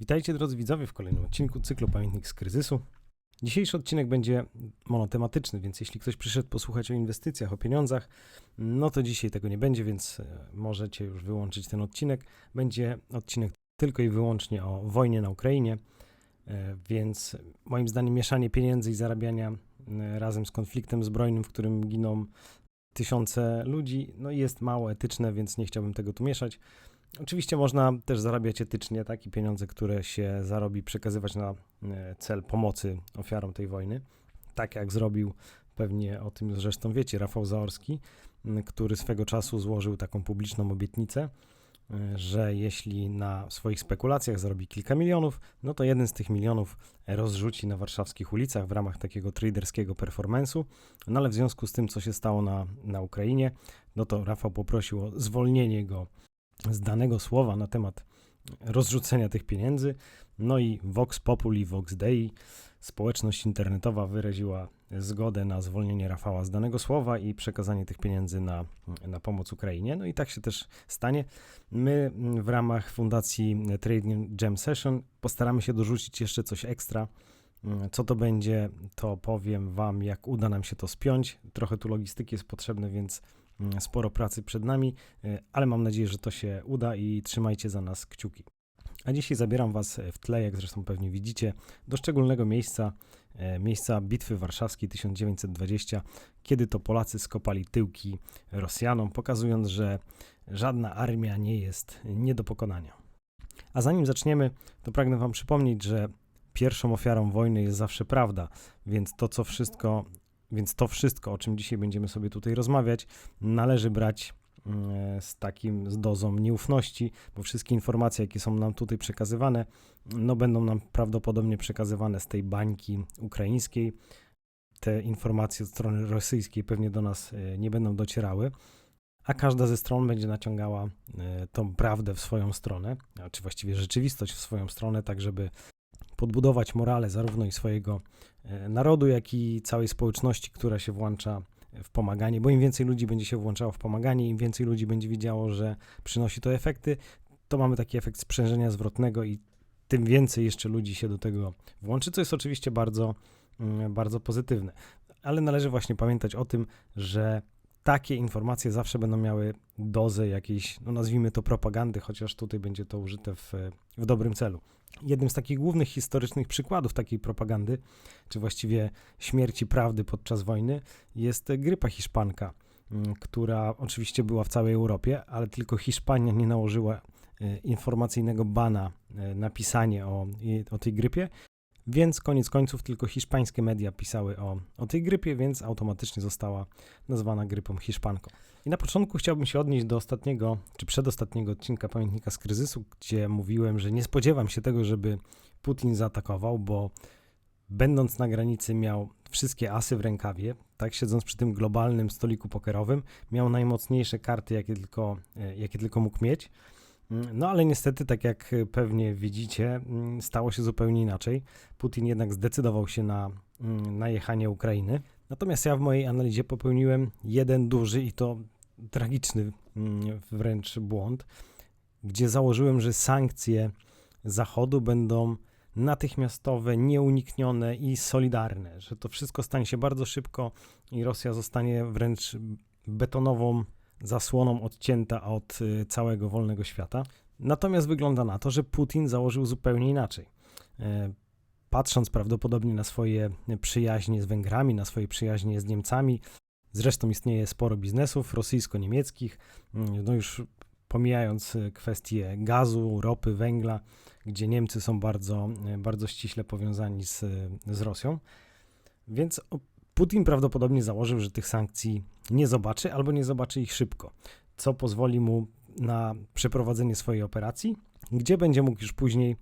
Witajcie drodzy widzowie w kolejnym odcinku cyklu Pamiętnik z kryzysu. Dzisiejszy odcinek będzie monotematyczny, więc jeśli ktoś przyszedł posłuchać o inwestycjach, o pieniądzach, no to dzisiaj tego nie będzie, więc e, możecie już wyłączyć ten odcinek. Będzie odcinek tylko i wyłącznie o wojnie na Ukrainie, e, więc moim zdaniem mieszanie pieniędzy i zarabiania e, razem z konfliktem zbrojnym, w którym giną tysiące ludzi, no jest mało etyczne, więc nie chciałbym tego tu mieszać. Oczywiście można też zarabiać etycznie, tak, i pieniądze, które się zarobi, przekazywać na e, cel pomocy ofiarom tej wojny. Tak jak zrobił, pewnie o tym zresztą wiecie, Rafał Zaorski, który swego czasu złożył taką publiczną obietnicę, e, że jeśli na swoich spekulacjach zarobi kilka milionów, no to jeden z tych milionów rozrzuci na warszawskich ulicach w ramach takiego traderskiego performance'u. No ale w związku z tym, co się stało na, na Ukrainie, no to Rafał poprosił o zwolnienie go z danego słowa na temat rozrzucenia tych pieniędzy. No i Vox Populi, Vox Dei, społeczność internetowa wyraziła zgodę na zwolnienie Rafała z danego słowa i przekazanie tych pieniędzy na, na pomoc Ukrainie. No i tak się też stanie. My w ramach Fundacji Trading Jam Session postaramy się dorzucić jeszcze coś ekstra. Co to będzie, to powiem Wam, jak uda nam się to spiąć. Trochę tu logistyki jest potrzebne, więc sporo pracy przed nami, y, ale mam nadzieję, że to się uda i trzymajcie za nas kciuki. A dzisiaj zabieram Was w tle, jak zresztą pewnie widzicie, do szczególnego miejsca, e, miejsca Bitwy Warszawskiej 1920, kiedy to Polacy skopali tyłki Rosjanom, pokazując, że żadna armia nie jest nie do pokonania. A zanim zaczniemy, to pragnę Wam przypomnieć, że pierwszą ofiarą wojny jest zawsze prawda, więc to, co wszystko więc to wszystko, o czym dzisiaj będziemy sobie tutaj rozmawiać, należy brać mm, z takim, z dozą nieufności, bo wszystkie informacje, jakie są nam tutaj przekazywane, no będą nam prawdopodobnie przekazywane z tej bańki ukraińskiej. Te informacje od strony rosyjskiej pewnie do nas e, nie będą docierały, a każda ze stron będzie naciągała e, tą prawdę w swoją stronę, czy właściwie rzeczywistość w swoją stronę, tak żeby podbudować morale zarówno i swojego e, narodu, jak i całej społeczności, która się włącza w pomaganie, bo im więcej ludzi będzie się włączało w pomaganie, im więcej ludzi będzie widziało, że przynosi to efekty, to mamy taki efekt sprzężenia zwrotnego i tym więcej jeszcze ludzi się do tego włączy, co jest oczywiście bardzo, mm, bardzo pozytywne. Ale należy właśnie pamiętać o tym, że takie informacje zawsze będą miały dozę jakiejś, no nazwijmy to propagandy, chociaż tutaj będzie to użyte w, w dobrym celu. Jednym z takich głównych historycznych przykładów takiej propagandy, czy właściwie śmierci prawdy podczas wojny, jest grypa hiszpanka, mm, która oczywiście była w całej Europie, ale tylko Hiszpania nie nałożyła e, informacyjnego bana e, na pisanie o, o tej grypie, więc koniec końców tylko hiszpańskie media pisały o, o tej grypie, więc automatycznie została nazwana grypą hiszpanką. I na początku chciałbym się odnieść do ostatniego, czy przedostatniego odcinka Pamiętnika z kryzysu, gdzie mówiłem, że nie spodziewam się tego, żeby Putin zaatakował, bo będąc na granicy miał wszystkie asy w rękawie, tak siedząc przy tym globalnym stoliku pokerowym, miał najmocniejsze karty, jakie tylko, e, jakie tylko mógł mieć. No ale niestety, tak jak pewnie widzicie, mm, stało się zupełnie inaczej. Putin jednak zdecydował się na mm, najechanie Ukrainy. Natomiast ja w mojej analizie popełniłem jeden duży i to tragiczny mm, wręcz błąd, gdzie założyłem, że sankcje Zachodu będą natychmiastowe, nieuniknione i solidarne, że to wszystko stanie się bardzo szybko i Rosja zostanie wręcz betonową zasłoną odcięta od y, całego wolnego świata. Natomiast wygląda na to, że Putin założył zupełnie inaczej. E, patrząc prawdopodobnie na swoje przyjaźnie z Węgrami, na swoje przyjaźnie z Niemcami, zresztą istnieje sporo biznesów rosyjsko-niemieckich, mm, no już pomijając y, kwestie gazu, ropy, węgla, gdzie Niemcy są bardzo, y, bardzo ściśle powiązani z, z Rosją. Więc Putin prawdopodobnie założył, że tych sankcji nie zobaczy albo nie zobaczy ich szybko, co pozwoli mu na przeprowadzenie swojej operacji, gdzie będzie mógł już później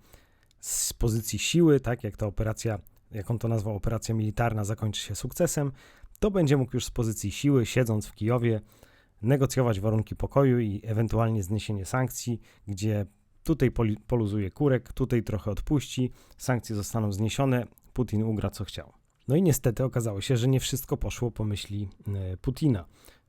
z pozycji siły, tak jak ta operacja, jak on to nazwał, operacja militarna zakończy się sukcesem, to będzie mógł już z pozycji siły, siedząc w Kijowie, negocjować warunki pokoju i ewentualnie zniesienie sankcji, gdzie tutaj poluzuje kurek, tutaj trochę odpuści, sankcje zostaną zniesione, Putin ugra co chciał. No i niestety okazało się, że nie wszystko poszło po myśli e, Putina.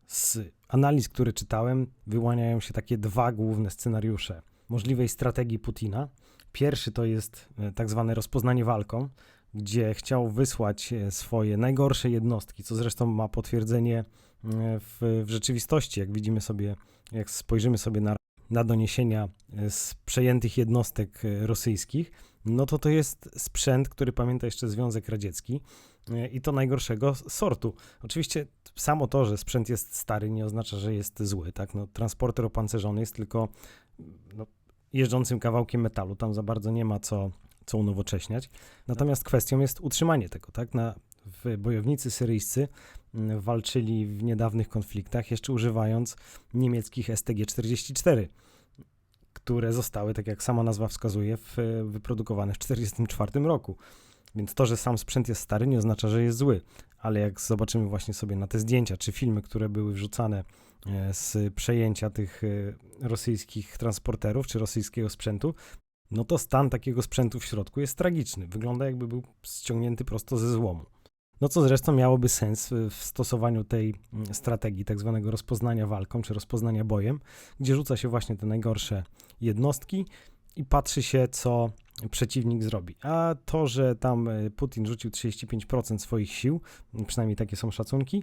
Z analiz, które czytałem, wyłaniają się takie dwa główne scenariusze możliwej strategii Putina. Pierwszy to jest e, tak zwane rozpoznanie walką, gdzie chciał wysłać e, swoje najgorsze jednostki, co zresztą ma potwierdzenie w, w rzeczywistości, jak widzimy sobie, jak spojrzymy sobie na, na doniesienia z przejętych jednostek rosyjskich, no to to jest sprzęt, który pamięta jeszcze Związek Radziecki i to najgorszego sortu. Oczywiście samo to, że sprzęt jest stary, nie oznacza, że jest zły. Tak? No, transporter opancerzony jest tylko no, jeżdżącym kawałkiem metalu. Tam za bardzo nie ma co, co unowocześniać. Natomiast kwestią jest utrzymanie tego. Tak? Na, w bojownicy syryjscy mm, walczyli w niedawnych konfliktach, jeszcze używając niemieckich STG-44, które zostały, tak jak sama nazwa wskazuje, w, wyprodukowane w 1944 roku. Więc to, że sam sprzęt jest stary, nie oznacza, że jest zły. Ale jak zobaczymy właśnie sobie na te zdjęcia czy filmy, które były wrzucane e, z przejęcia tych e, rosyjskich transporterów czy rosyjskiego sprzętu, no to stan takiego sprzętu w środku jest tragiczny. Wygląda jakby był ściągnięty prosto ze złomu. No co zresztą miałoby sens w stosowaniu tej mm, strategii tak zwanego rozpoznania walką czy rozpoznania bojem, gdzie rzuca się właśnie te najgorsze jednostki i patrzy się, co przeciwnik zrobi. A to, że tam e, Putin rzucił 35% swoich sił, przynajmniej takie są szacunki,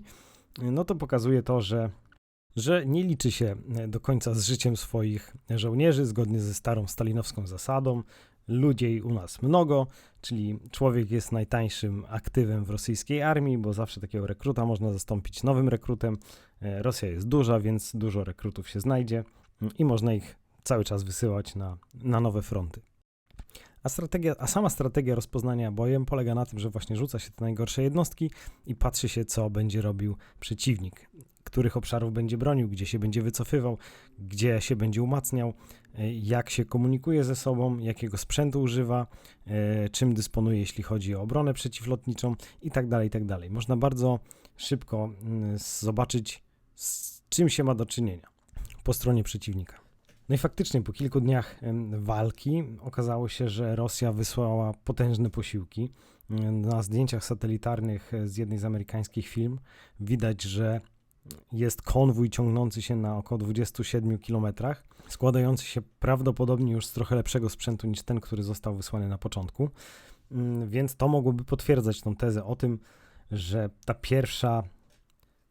no to pokazuje to, że, że nie liczy się e, do końca z życiem swoich żołnierzy, zgodnie ze starą stalinowską zasadą. Ludzi u nas mnogo, czyli człowiek jest najtańszym aktywem w rosyjskiej armii, bo zawsze takiego rekruta można zastąpić nowym rekrutem. E, Rosja jest duża, więc dużo rekrutów się znajdzie i można ich cały czas wysyłać na, na nowe fronty. A, strategia, a sama strategia rozpoznania bojem polega na tym, że właśnie rzuca się te najgorsze jednostki i patrzy się, co będzie robił przeciwnik, których obszarów będzie bronił, gdzie się będzie wycofywał, gdzie się będzie umacniał, e, jak się komunikuje ze sobą, jakiego sprzętu używa, e, czym dysponuje, jeśli chodzi o obronę przeciwlotniczą itd. tak itd. Tak Można bardzo szybko mm, zobaczyć, z czym się ma do czynienia po stronie przeciwnika. No i faktycznie po kilku dniach walki okazało się, że Rosja wysłała potężne posiłki. Na zdjęciach satelitarnych z jednej z amerykańskich film widać, że jest konwój ciągnący się na około 27 km, składający się prawdopodobnie już z trochę lepszego sprzętu niż ten, który został wysłany na początku. Mm, więc to mogłoby potwierdzać tą tezę o tym, że ta pierwsza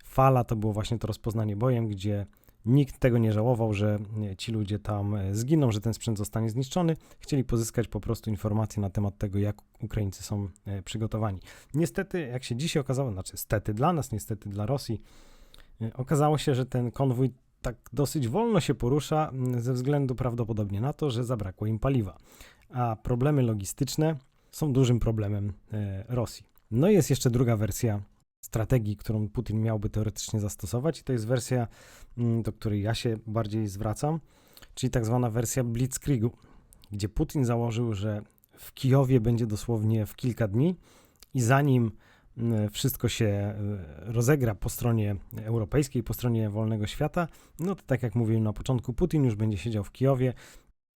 fala to było właśnie to rozpoznanie bojem, gdzie Nikt tego nie żałował, że ci ludzie tam e, zginą, że ten sprzęt zostanie zniszczony. Chcieli pozyskać po prostu informacje na temat tego, jak Ukraińcy są e, przygotowani. Niestety, jak się dzisiaj okazało, znaczy stety dla nas, niestety dla Rosji, e, okazało się, że ten konwój tak dosyć wolno się porusza ze względu prawdopodobnie na to, że zabrakło im paliwa. A problemy logistyczne są dużym problemem Rosji. No i jest jeszcze druga wersja strategii, którą Putin miałby teoretycznie zastosować. I to jest wersja, mm, do której ja się bardziej zwracam, czyli tak zwana wersja Blitzkriegu, gdzie Putin założył, że w Kijowie będzie dosłownie w kilka dni i zanim mm, wszystko się e, rozegra po stronie europejskiej, po stronie wolnego świata, no to tak jak mówiłem na początku, Putin już będzie siedział w Kijowie,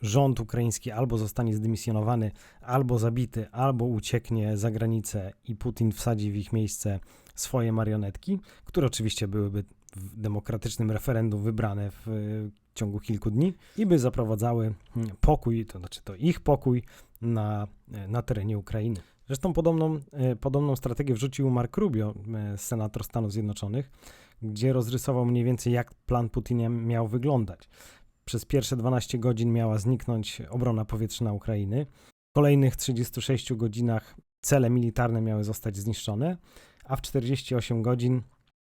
rząd ukraiński albo zostanie zdymisjonowany, albo zabity, albo ucieknie za granicę i Putin wsadzi w ich miejsce swoje marionetki, które oczywiście byłyby w demokratycznym referendum wybrane w ciągu kilku dni i by zaprowadzały hmm, pokój, to znaczy to ich pokój na, na terenie Ukrainy. Zresztą podobną, e, podobną strategię wrzucił Mark Rubio, e, senator Stanów Zjednoczonych, gdzie rozrysował mniej więcej, jak plan Putina miał wyglądać. Przez pierwsze 12 godzin miała zniknąć obrona powietrzna Ukrainy. W kolejnych 36 godzinach cele militarne miały zostać zniszczone, a w 48 godzin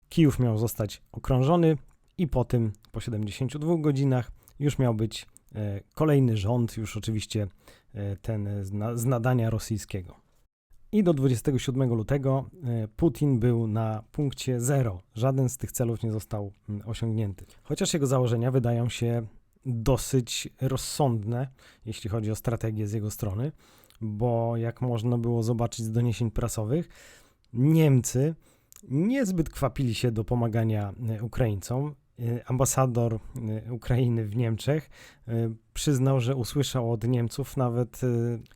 Kijów miał zostać okrążony i po tym, po 72 godzinach, już miał być e, kolejny rząd, już oczywiście ten z nadania rosyjskiego. I do 27 lutego e, Putin był na punkcie zero. Żaden z tych celów nie został osiągnięty. Chociaż jego założenia wydają się dosyć rozsądne, jeśli chodzi o strategię z jego strony, bo jak można było zobaczyć z doniesień prasowych, Niemcy niezbyt kwapili się do pomagania e, Ukraińcom. E, ambasador e, Ukrainy w Niemczech przyznał, że usłyszał od Niemców nawet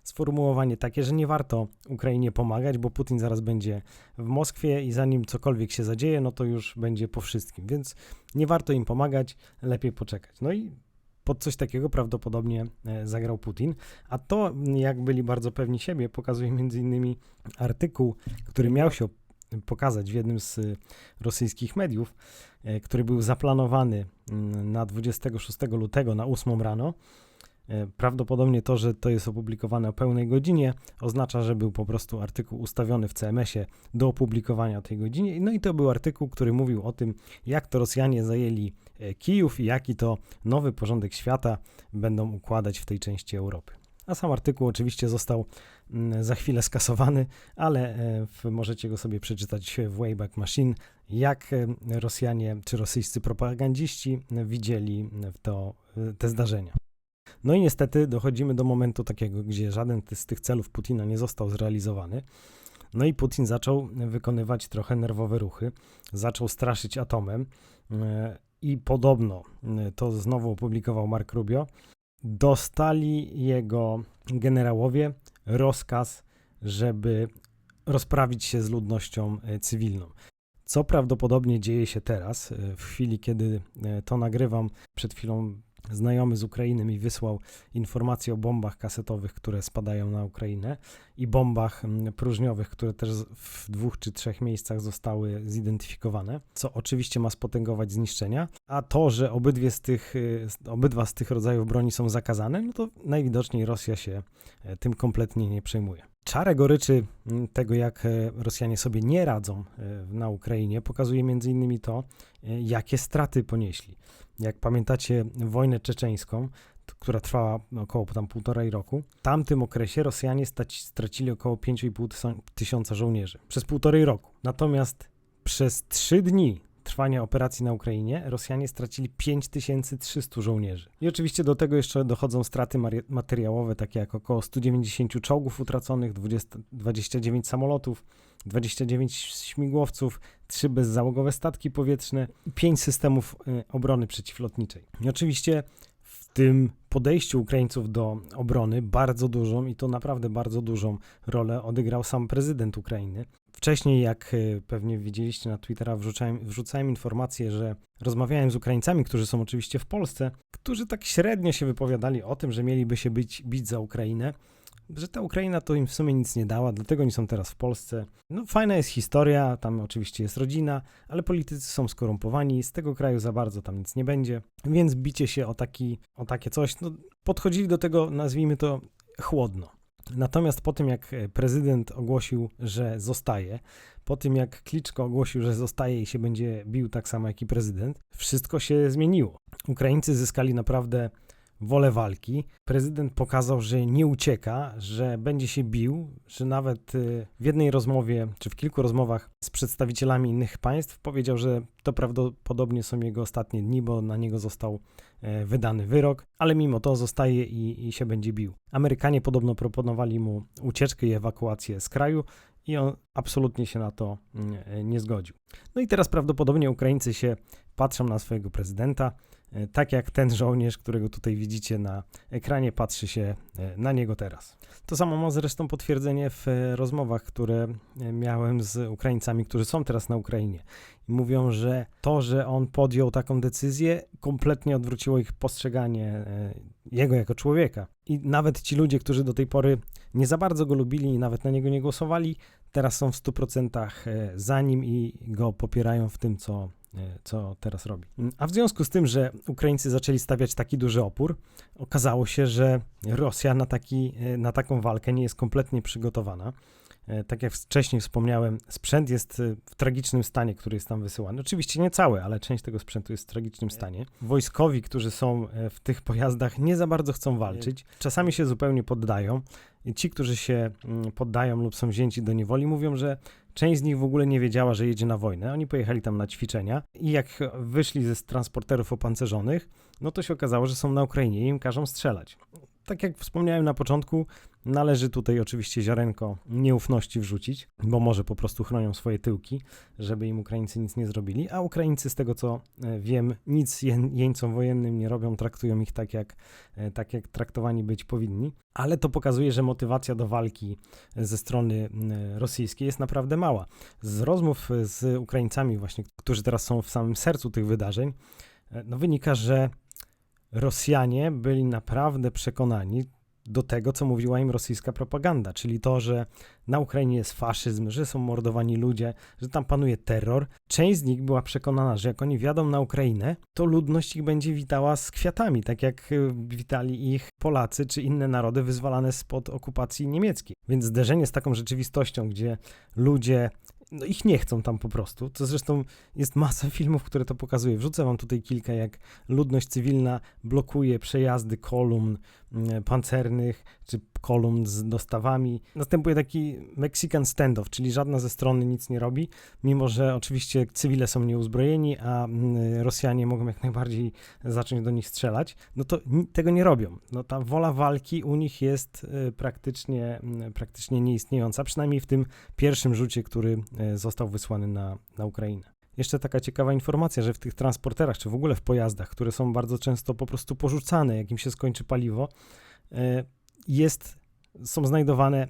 sformułowanie takie, że nie warto Ukrainie pomagać, bo Putin zaraz będzie w Moskwie i zanim cokolwiek się zadzieje, no to już będzie po wszystkim. Więc nie warto im pomagać, lepiej poczekać. No i Pod coś takiego prawdopodobnie e, zagrał Putin, a to, jak byli bardzo pewni siebie, pokazuje między innymi artykuł, który miał się pokazać w jednym z rosyjskich mediów, e, który był zaplanowany mm, na 26 lutego na 8 rano. E, prawdopodobnie to, że to jest opublikowane o pełnej godzinie, oznacza, że był po prostu artykuł ustawiony w CMS-ie do opublikowania o tej godzinie. No i to był artykuł, który mówił o tym, jak to Rosjanie zajęli e, Kijów i jaki to nowy porządek świata będą układać w tej części Europy. A sam artykuł oczywiście został mm, za chwilę skasowany, ale e, możecie go sobie przeczytać w Wayback Machine, jak Rosjanie czy rosyjscy propagandziści widzieli to, te zdarzenia. No i niestety dochodzimy do momentu takiego, gdzie żaden z tych celów Putina nie został zrealizowany. No i Putin zaczął wykonywać trochę nerwowe ruchy, zaczął straszyć atomem e, i podobno, e, to znowu opublikował Mark Rubio, dostali jego generałowie rozkaz, żeby rozprawić się z ludnością e, cywilną. Co prawdopodobnie dzieje się teraz, w chwili kiedy to nagrywam, przed chwilą znajomy z Ukrainy mi wysłał informacje o bombach kasetowych, które spadają na Ukrainę i bombach mm, próżniowych, które też w dwóch czy trzech miejscach zostały zidentyfikowane, co oczywiście ma spotęgować zniszczenia, a to, że obydwie z tych, y, obydwa z tych rodzajów broni są zakazane, no to najwidoczniej Rosja się e, tym kompletnie nie przejmuje. Czarę goryczy mm, tego, jak e, Rosjanie sobie nie radzą e, na Ukrainie, pokazuje innymi to, jakie straty ponieśli. Jak pamiętacie wojnę czeczeńską, która trwała około tam półtorej roku, w tamtym okresie Rosjanie stracili około 5,5 tysiąca żołnierzy przez półtorej roku. Natomiast przez trzy dni trwania operacji na Ukrainie Rosjanie stracili 5300 żołnierzy. I oczywiście do tego jeszcze dochodzą straty materiałowe, takie jak około 190 czołgów utraconych, 20, 29 samolotów, 29 śmigłowców, 3 bezzałogowe statki powietrzne i 5 systemów y, obrony przeciwlotniczej. I oczywiście w tym podejściu Ukraińców do obrony bardzo dużą i to naprawdę bardzo dużą rolę odegrał sam prezydent Ukrainy. Wcześniej, jak y, pewnie widzieliście na Twittera, wrzucałem, wrzucałem informację, że rozmawiałem z Ukraińcami, którzy są oczywiście w Polsce, którzy tak średnio się wypowiadali o tym, że mieliby się być, bić za Ukrainę że ta Ukraina to im w sumie nic nie dała, dlatego oni są teraz w Polsce. No fajna jest historia, tam oczywiście jest rodzina, ale politycy są skorumpowani, z tego kraju za bardzo tam nic nie będzie, więc bicie się o, taki, o takie coś, no podchodzili do tego, nazwijmy to, chłodno. Natomiast po tym, jak prezydent ogłosił, że zostaje, po tym, jak Kliczko ogłosił, że zostaje i się będzie bił tak samo jak i prezydent, wszystko się zmieniło. Ukraińcy zyskali naprawdę wolę walki. Prezydent pokazał, że nie ucieka, że będzie się bił, że nawet y, w jednej rozmowie, czy w kilku rozmowach z przedstawicielami innych państw powiedział, że to prawdopodobnie są jego ostatnie dni, bo na niego został e, wydany wyrok, ale mimo to zostaje i, i się będzie bił. Amerykanie podobno proponowali mu ucieczkę i ewakuację z kraju, i on absolutnie się na to mm, e, nie zgodził. No i teraz prawdopodobnie Ukraińcy się patrzą na swojego prezydenta, tak jak ten żołnierz, którego tutaj widzicie na ekranie, patrzy się e, na niego teraz. To samo ma zresztą potwierdzenie w e, rozmowach, które miałem z Ukraińcami, którzy są teraz na Ukrainie. Mówią, że to, że on podjął taką decyzję, kompletnie odwróciło ich postrzeganie jego jako człowieka. I nawet ci ludzie, którzy do tej pory nie za bardzo go lubili i nawet na niego nie głosowali, teraz są w 100% za nim i go popierają w tym, co E, co teraz robi. A w związku z tym, że Ukraińcy zaczęli stawiać taki duży opór, okazało się, że Rosja na, taki, e, na taką walkę nie jest kompletnie przygotowana. E, tak jak wcześniej wspomniałem, sprzęt jest w tragicznym stanie, który jest tam wysyłany. Oczywiście nie cały, ale część tego sprzętu jest w tragicznym stanie. Wojskowi, którzy są w tych pojazdach, nie za bardzo chcą walczyć. Czasami się zupełnie poddają. Ci, którzy się mm, poddają lub są wzięci do niewoli, mówią, że Część z nich w ogóle nie wiedziała, że jedzie na wojnę. Oni pojechali tam na ćwiczenia i jak wyszli ze transporterów opancerzonych, no to się okazało, że są na Ukrainie i im każą strzelać. Tak jak wspomniałem na początku, Należy tutaj oczywiście ziarenko nieufności wrzucić, bo może po prostu chronią swoje tyłki, żeby im Ukraińcy nic nie zrobili, a Ukraińcy z tego co e, wiem, nic jeńcom wojennym nie robią, traktują ich tak jak, e, tak jak traktowani być powinni. Ale to pokazuje, że motywacja do walki ze strony rosyjskiej jest naprawdę mała. Z rozmów z Ukraińcami właśnie, którzy teraz są w samym sercu tych wydarzeń, e, no wynika, że Rosjanie byli naprawdę przekonani do tego, co mówiła im rosyjska propaganda, czyli to, że na Ukrainie jest faszyzm, że są mordowani ludzie, że tam panuje terror. Część z nich była przekonana, że jak oni wjadą na Ukrainę, to ludność ich będzie witała z kwiatami, tak jak y, witali ich Polacy czy inne narody wyzwalane spod okupacji niemieckiej. Więc zderzenie z taką rzeczywistością, gdzie ludzie no ich nie chcą tam po prostu. To zresztą jest masa filmów, które to pokazuje. Wrzucę wam tutaj kilka, jak ludność cywilna blokuje przejazdy kolumn pancernych, czy kolumn z dostawami. Następuje taki Mexican standoff, czyli żadna ze stron nic nie robi, mimo że oczywiście cywile są nieuzbrojeni, a Rosjanie mogą jak najbardziej zacząć do nich strzelać. No to tego nie robią. No ta wola walki u nich jest y, praktycznie, praktycznie nieistniejąca, przynajmniej w tym pierwszym rzucie, który y, został wysłany na, na Ukrainę. Jeszcze taka ciekawa informacja, że w tych transporterach, czy w ogóle w pojazdach, które są bardzo często po prostu porzucane, jak im się skończy paliwo, y, jest, są znajdowane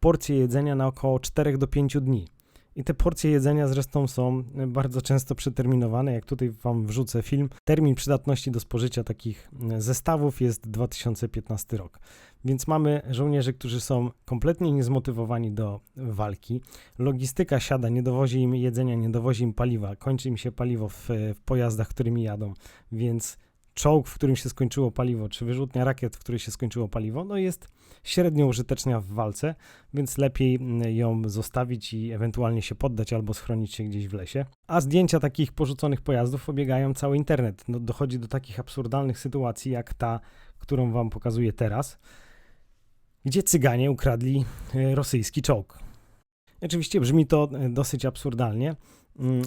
porcje jedzenia na około 4 do 5 dni. I te porcje jedzenia zresztą są bardzo często przeterminowane. Jak tutaj Wam wrzucę film, termin przydatności do spożycia takich zestawów jest 2015 rok. Więc mamy żołnierzy, którzy są kompletnie niezmotywowani do walki. Logistyka siada, nie dowozi im jedzenia, nie dowozi im paliwa, kończy im się paliwo w, w pojazdach, którymi jadą, więc czołg, w którym się skończyło paliwo, czy wyrzutnia rakiet, w której się skończyło paliwo, no jest średnio użyteczna w walce, więc lepiej mm, ją zostawić i ewentualnie się poddać albo schronić się gdzieś w lesie. A zdjęcia takich porzuconych pojazdów obiegają cały internet. No, dochodzi do takich absurdalnych sytuacji, jak ta, którą wam pokazuję teraz, gdzie Cyganie ukradli e, rosyjski czołg. Oczywiście brzmi to e, dosyć absurdalnie,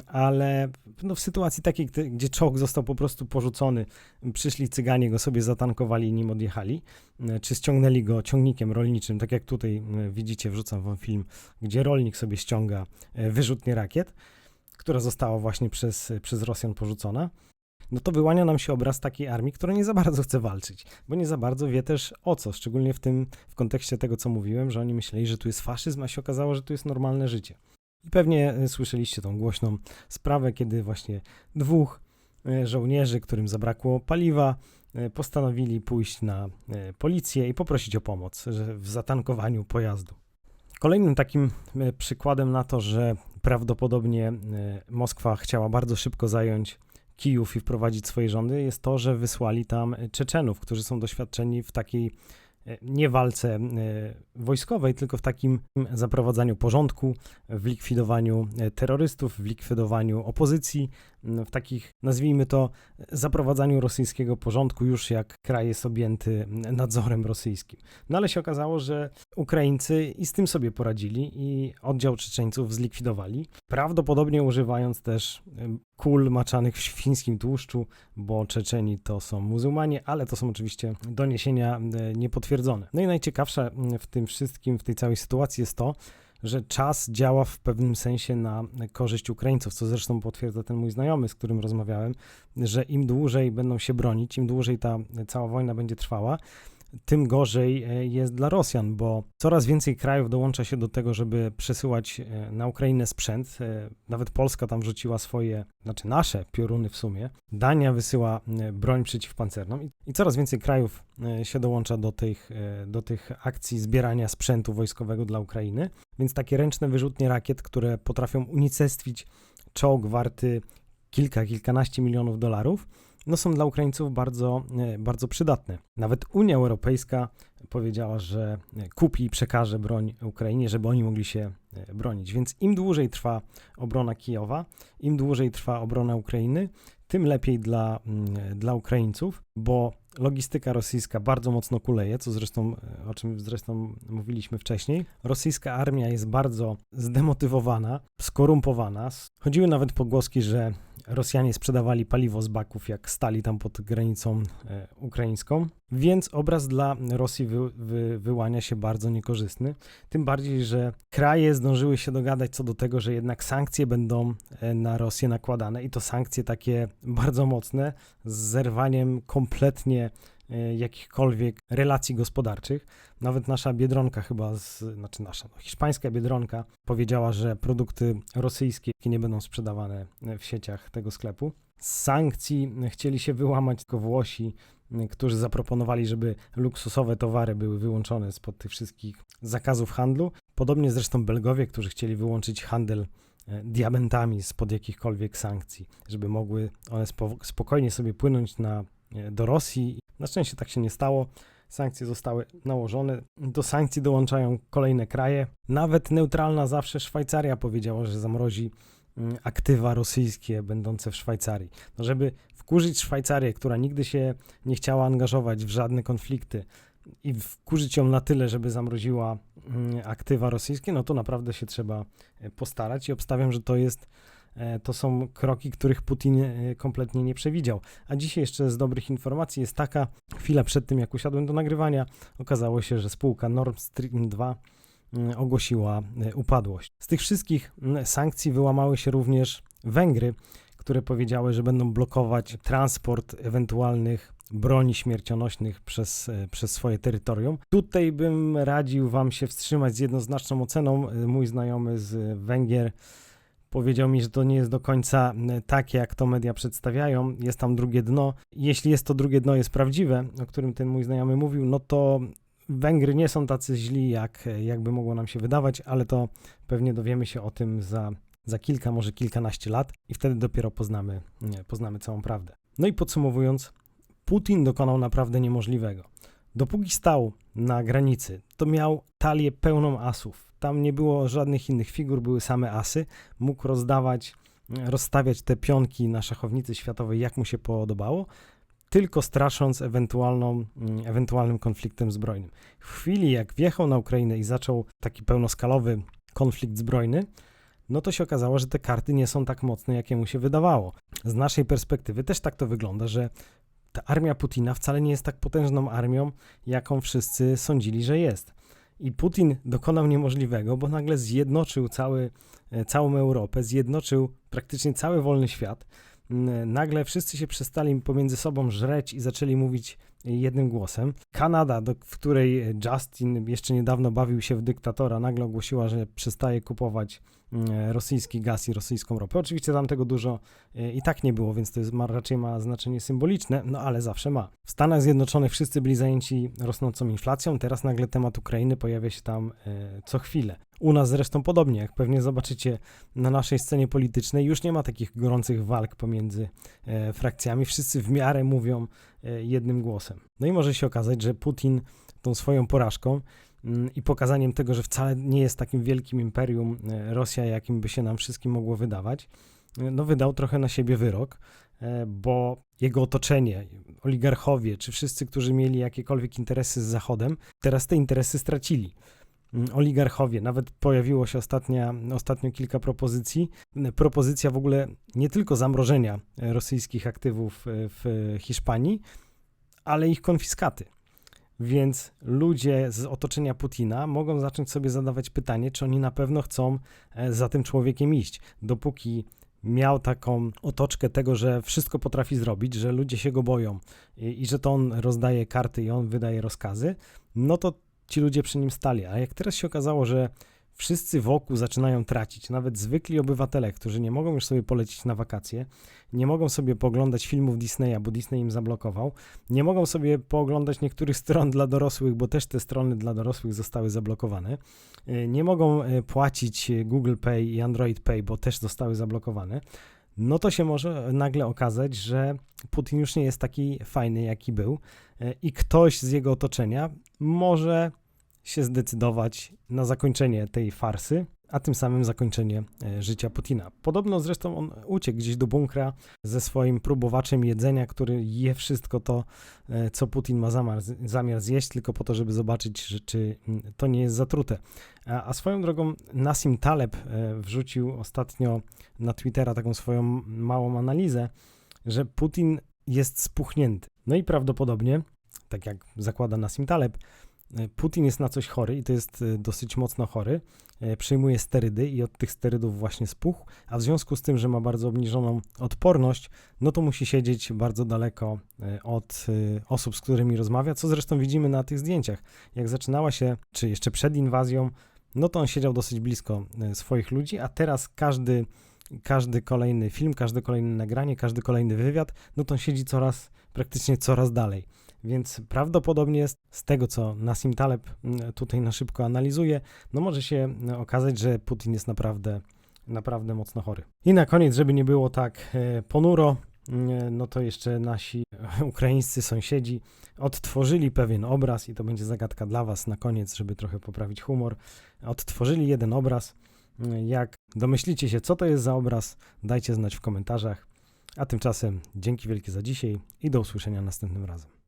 ale no w sytuacji takiej, gdzie czołg został po prostu porzucony, przyszli cyganie go sobie zatankowali i nim odjechali, e, czy ściągnęli go ciągnikiem rolniczym, tak jak tutaj e, widzicie, wrzucam wam film, gdzie rolnik sobie ściąga e, wyrzutnie rakiet, która została właśnie przez, przez Rosjan porzucona, no to wyłania nam się obraz takiej armii, która nie za bardzo chce walczyć, bo nie za bardzo wie też o co, szczególnie w tym, w kontekście tego, co mówiłem, że oni myśleli, że tu jest faszyzm, a się okazało, że tu jest normalne życie. I pewnie e, słyszeliście tą głośną sprawę, kiedy właśnie dwóch e, żołnierzy, którym zabrakło paliwa, e, postanowili pójść na policję i poprosić o pomoc w zatankowaniu pojazdu. Kolejnym takim przykładem na to, że prawdopodobnie Moskwa chciała bardzo szybko zająć Kijów i wprowadzić swoje rządy, jest to, że wysłali tam Czeczenów, którzy są doświadczeni w takiej nie walce wojskowej, tylko w takim zaprowadzaniu porządku, w likwidowaniu e, terrorystów, w likwidowaniu opozycji, w takich, nazwijmy to, zaprowadzaniu rosyjskiego porządku, już jak kraj jest objęty nadzorem rosyjskim. No ale się okazało, że Ukraińcy i z tym sobie poradzili i oddział Czeczeńców zlikwidowali, prawdopodobnie używając też kul maczanych w świńskim tłuszczu, bo Czeczeni to są muzułmanie, ale to są oczywiście doniesienia niepotwierdzone. No i najciekawsze w tym wszystkim, w tej całej sytuacji jest to, że czas działa w pewnym sensie na korzyść Ukraińców, co zresztą potwierdza ten mój znajomy, z którym rozmawiałem, że im dłużej będą się bronić, im dłużej ta cała wojna będzie trwała, tym gorzej e, jest dla Rosjan, bo coraz więcej krajów dołącza się do tego, żeby przesyłać e, na Ukrainę sprzęt. E, nawet Polska tam wrzuciła swoje, znaczy nasze pioruny w sumie. Dania wysyła broń przeciwpancerną i coraz więcej krajów się dołącza do tych, do tych akcji zbierania sprzętu wojskowego dla Ukrainy. Więc takie ręczne wyrzutnie rakiet, które potrafią unicestwić czołg warty kilka, kilkanaście milionów dolarów, no są dla Ukraińców bardzo, e, bardzo przydatne. Nawet Unia Europejska powiedziała, że e, kupi i przekaże broń Ukrainie, żeby oni mogli się e, bronić. Więc im dłużej trwa obrona Kijowa, im dłużej trwa obrona Ukrainy, tym lepiej dla, mm, dla Ukraińców, bo logistyka rosyjska bardzo mocno kuleje, co zresztą, o czym zresztą mówiliśmy wcześniej. Rosyjska armia jest bardzo zdemotywowana, skorumpowana. Chodziły nawet pogłoski, że Rosjanie sprzedawali paliwo z baków, jak stali tam pod granicą e, ukraińską, więc obraz dla Rosji wy, wy, wyłania się bardzo niekorzystny. Tym bardziej, że kraje zdążyły się dogadać co do tego, że jednak sankcje będą e, na Rosję nakładane i to sankcje takie bardzo mocne, z zerwaniem kompletnie jakichkolwiek relacji gospodarczych. Nawet nasza biedronka chyba, z, znaczy nasza, no, hiszpańska biedronka powiedziała, że produkty rosyjskie nie będą sprzedawane w sieciach tego sklepu. Z sankcji chcieli się wyłamać tylko Włosi, y, którzy zaproponowali, żeby luksusowe towary były wyłączone spod tych wszystkich zakazów handlu. Podobnie zresztą Belgowie, którzy chcieli wyłączyć handel e, diamentami spod jakichkolwiek sankcji, żeby mogły one spo, spokojnie sobie płynąć na, e, do Rosji. Na szczęście tak się nie stało. Sankcje zostały nałożone. Do sankcji dołączają kolejne kraje. Nawet neutralna zawsze Szwajcaria powiedziała, że zamrozi mm, aktywa rosyjskie będące w Szwajcarii. No żeby wkurzyć Szwajcarię, która nigdy się nie chciała angażować w żadne konflikty i wkurzyć ją na tyle, żeby zamroziła mm, aktywa rosyjskie, no to naprawdę się trzeba e, postarać i obstawiam, że to jest to są kroki, których Putin e, kompletnie nie przewidział. A dzisiaj jeszcze z dobrych informacji jest taka, chwilę przed tym jak usiadłem do nagrywania, okazało się, że spółka Nord Stream 2 mm, ogłosiła upadłość. Z tych wszystkich sankcji wyłamały się również Węgry, które powiedziały, że będą blokować transport ewentualnych broni śmiercionośnych przez, e, przez swoje terytorium. Tutaj bym radził Wam się wstrzymać z jednoznaczną oceną. E, mój znajomy z Węgier powiedział mi, że to nie jest do końca e, tak, jak to media przedstawiają. Jest tam drugie dno. Jeśli jest to drugie dno jest prawdziwe, o którym ten mój znajomy mówił, no to Węgry nie są tacy źli, jak jakby mogło nam się wydawać, ale to pewnie dowiemy się o tym za za kilka, może kilkanaście lat i wtedy dopiero poznamy, nie, poznamy całą prawdę. No i podsumowując, Putin dokonał naprawdę niemożliwego. Dopóki stał na granicy, to miał talię pełną asów. Tam nie było żadnych innych figur, były same asy. Mógł rozdawać, rozstawiać te pionki na szachownicy światowej, jak mu się podobało, tylko strasząc ewentualną, ewentualnym konfliktem zbrojnym. W chwili, jak wjechał na Ukrainę i zaczął taki pełnoskalowy konflikt zbrojny, no to się okazało, że te karty nie są tak mocne, jakie mu się wydawało. Z naszej perspektywy też tak to wygląda, że ta armia Putina wcale nie jest tak potężną armią, jaką wszyscy sądzili, że jest. I Putin dokonał niemożliwego, bo nagle zjednoczył cały, e, całą Europę, zjednoczył praktycznie cały wolny świat. Nagle wszyscy się przestali pomiędzy sobą żreć i zaczęli mówić jednym głosem. Kanada, do, w której Justin jeszcze niedawno bawił się w dyktatora, nagle ogłosiła, że przestaje kupować mm, rosyjski gaz i rosyjską ropę. Oczywiście tam tego dużo e, i tak nie było, więc to jest, ma, raczej ma znaczenie symboliczne, no ale zawsze ma. W Stanach Zjednoczonych wszyscy byli zajęci rosnącą inflacją, teraz nagle temat Ukrainy pojawia się tam e, co chwilę. U nas zresztą podobnie, jak pewnie zobaczycie na naszej scenie politycznej, już nie ma takich gorących walk pomiędzy e, frakcjami. Wszyscy w miarę mówią jednym głosem. No i może się okazać, że Putin tą swoją porażką mm, i pokazaniem tego, że wcale nie jest takim wielkim imperium e, Rosja, jakim by się nam wszystkim mogło wydawać, e, no wydał trochę na siebie wyrok, e, bo jego otoczenie, oligarchowie, czy wszyscy, którzy mieli jakiekolwiek interesy z Zachodem, teraz te interesy stracili. Mm, oligarchowie. Nawet pojawiło się ostatnia, ostatnio kilka propozycji. Propozycja w ogóle nie tylko zamrożenia rosyjskich aktywów e, w Hiszpanii, ale ich konfiskaty. Więc ludzie z otoczenia Putina mogą zacząć sobie zadawać pytanie, czy oni na pewno chcą e, za tym człowiekiem iść. Dopóki miał taką otoczkę tego, że wszystko potrafi zrobić, że ludzie się go boją i, i że to on rozdaje karty i on wydaje rozkazy, no to ci ludzie przy nim stali. A jak teraz się okazało, że wszyscy wokół zaczynają tracić, nawet zwykli obywatele, którzy nie mogą już sobie polecić na wakacje, nie mogą sobie pooglądać filmów Disneya, bo Disney im zablokował, nie mogą sobie pooglądać niektórych stron dla dorosłych, bo też te strony dla dorosłych zostały zablokowane, e, nie mogą e, płacić Google Pay i Android Pay, bo też zostały zablokowane, no to się może nagle okazać, że Putin już nie jest taki fajny, jaki był, e, i ktoś z jego otoczenia może się zdecydować na zakończenie tej farsy, a tym samym zakończenie e, życia Putina. Podobno zresztą on uciekł gdzieś do bunkra ze swoim próbowaczem jedzenia, który je wszystko to, e, co Putin ma zamiar, zjeść, tylko po to, żeby zobaczyć, czy to nie jest zatrute. A, swoją drogą Nassim Taleb e, wrzucił ostatnio na Twittera taką swoją małą analizę, że Putin jest spuchnięty. No i prawdopodobnie, tak jak zakłada Nassim Taleb, E, Putin jest na coś chory i to jest e, dosyć mocno chory. E, przyjmuje sterydy i od tych sterydów właśnie spuchł, a w związku z tym, że ma bardzo obniżoną odporność, no to musi siedzieć bardzo daleko od osób, z którymi rozmawia, co zresztą widzimy na tych zdjęciach. Jak zaczynała się, czy jeszcze przed inwazją, no to on siedział dosyć blisko swoich ludzi, a teraz każdy każdy kolejny film, każde kolejne nagranie, każdy kolejny wywiad, no to on siedzi coraz, praktycznie coraz dalej. Więc prawdopodobnie z tego, co Nassim Taleb mm, tutaj na szybko analizuje, no może się mm, okazać, że Putin jest naprawdę, naprawdę mocno chory. I na koniec, żeby nie było tak e, ponuro, mm, no to jeszcze nasi ukraińscy sąsiedzi odtworzyli pewien obraz i to będzie zagadka dla Was na koniec, żeby trochę poprawić humor. Odtworzyli jeden obraz. Jak domyślicie się, co to jest za obraz, dajcie znać w komentarzach. A tymczasem dzięki wielkie za dzisiaj i do usłyszenia następnym razem.